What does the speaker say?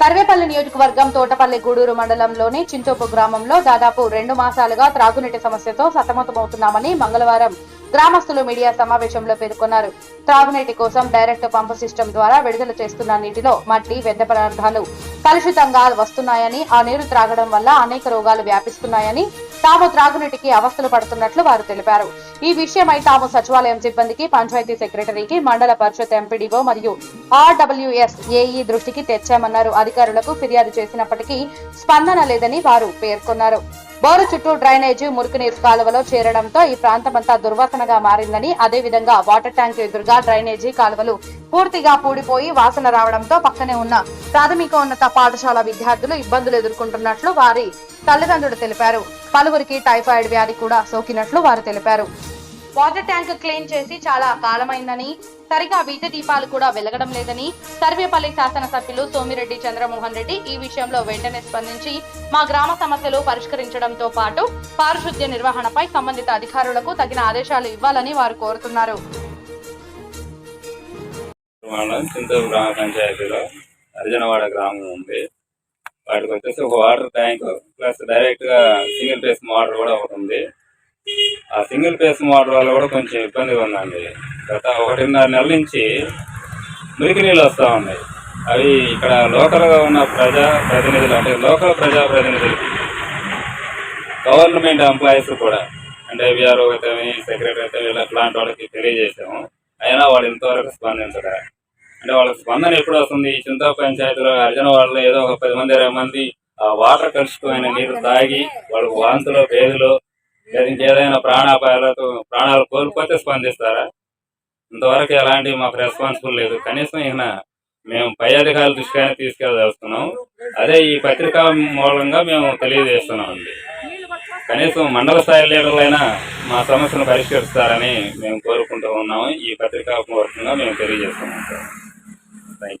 సర్వేపల్లి నియోజకవర్గం తోటపల్లి గూడూరు మండలంలోని చించోపు గ్రామంలో దాదాపు రెండు మాసాలుగా త్రాగునీటి సమస్యతో సతమతమవుతున్నామని మంగళవారం గ్రామస్తులు మీడియా సమావేశంలో పేర్కొన్నారు. త్రాగునీటి కోసం డైరెక్ట్ పంపు సిస్టమ్ ద్వారా విడుదల చేస్తున్న నీటిలో మట్టి వ్యర్థ పదార్థాలు కలుషితంగా వస్తున్నాయని ఆ నీరు త్రాగడం వల్ల అనేక రోగాలు వ్యాపిస్తున్నాయని తాము త్రాగునీటికి అవస్థలు పడుతున్నట్లు వారు తెలిపారు. ఈ విషయమై తాము సచివాలయం సిబ్బందికి పంచాయతీ సెక్రటరీకి మండల పరిషత్ ఎంపీడీఓ మరియు ఆర్డబ్ల్యూఎస్ ఏఈ దృష్టికి తెచ్చామన్నారు. అధికారులకు ఫిర్యాదు చేసినప్పటికీ స్పందన లేదని వారు పేర్కొన్నారు. బోరు చుట్టూ డ్రైనేజీ మురికినీరు కాలువలో చేరడంతో ఈ ప్రాంతమంతా దుర్వాసనగా మారిందని అదేవిధంగా వాటర్ ట్యాంక్ ఎదురుగా డ్రైనేజీ కాలువలు పూర్తిగా పూడిపోయి వాసన రావడంతో పక్కనే ఉన్న ప్రాథమికోన్నత పాఠశాల విద్యార్థులు ఇబ్బందులు ఎదుర్కొంటున్నట్లు వారి తల్లిదండ్రులు తెలిపారు. పలువురికి టైఫాయిడ్ వ్యాధి కూడా సోకినట్లు వారు తెలిపారు. వాటర్ ట్యాంక్ క్లీన్ చేసి చాలా కాలమైందని సరిగా వీధి దీపాలు కూడా వెలగడం లేదని సర్వేపల్లి శాసనసభ్యులు సోమిరెడ్డి చంద్రమోహన్ రెడ్డి ఈ విషయంలో వెంటనే స్పందించి మా గ్రామ సమస్యలు పరిష్కరించడంతో పాటు పారిశుద్ధ్య నిర్వహణపై సంబంధిత అధికారులకు తగిన ఆదేశాలు ఇవ్వాలని వారు కోరుతున్నారు. గ్రామ పంచాయతీలో అర్జునవాడ గ్రామం ఉంది. వాటికి వచ్చేసి ఒక వాటర్ ట్యాంక్ ప్లస్ డైరెక్ట్గా సింగిల్ ఫేస్ మోటార్ కూడా ఒకటి ఉంది. ఆ సింగిల్ ఫేస్ మోటార్ వల్ల కూడా కొంచెం ఇబ్బందిగా ఉందండి. గత ఒకటిన్నర నెలల నుంచి మురికి నీళ్ళు వస్తూ ఉన్నాయి. అవి ఇక్కడ లోకల్గా ఉన్న ప్రజా ప్రతినిధులు అంటే లోకల్ ప్రజా ప్రతినిధులు గవర్నమెంట్ ఎంప్లాయీస్ కూడా అంటే విఆర్ఓ అయితే సెక్రటరీ అయితే వీళ్ళ వాళ్ళకి తెలియజేసాము అయినా వాళ్ళు ఇంతవరకు స్పందించరా అంటే వాళ్ళకి స్పందన ఎప్పుడు వస్తుంది? ఈ చింతా పంచాయతీలో అర్జున వాళ్ళు ఏదో ఒక పది మంది ఇరవై మంది ఆ వాటర్ కలుషితమైన నీరు తాగి వాళ్ళు వాంతులో పేదలు లేదా ఇంకేదైనా ప్రాణాపాయాలతో ప్రాణాలు కోల్పోతే స్పందిస్తారా? ఇంతవరకు ఎలాంటి మాకు రెస్పాన్సిబుల్ లేదు. కనీసం ఈయన మేము పై అధికారుల దృష్టికి తీసుకెళ్ళదలుస్తున్నాం అదే ఈ పత్రికా మూలంగా మేము తెలియజేస్తున్నాం అండి కనీసం మండల స్థాయి లీడర్లైనా మా సమస్యను పరిష్కరిస్తారని మేము కోరుకుంటూ ఉన్నాము. ఈ పత్రికా మూలంగా మేము తెలియజేస్తున్నాం. Sir thank you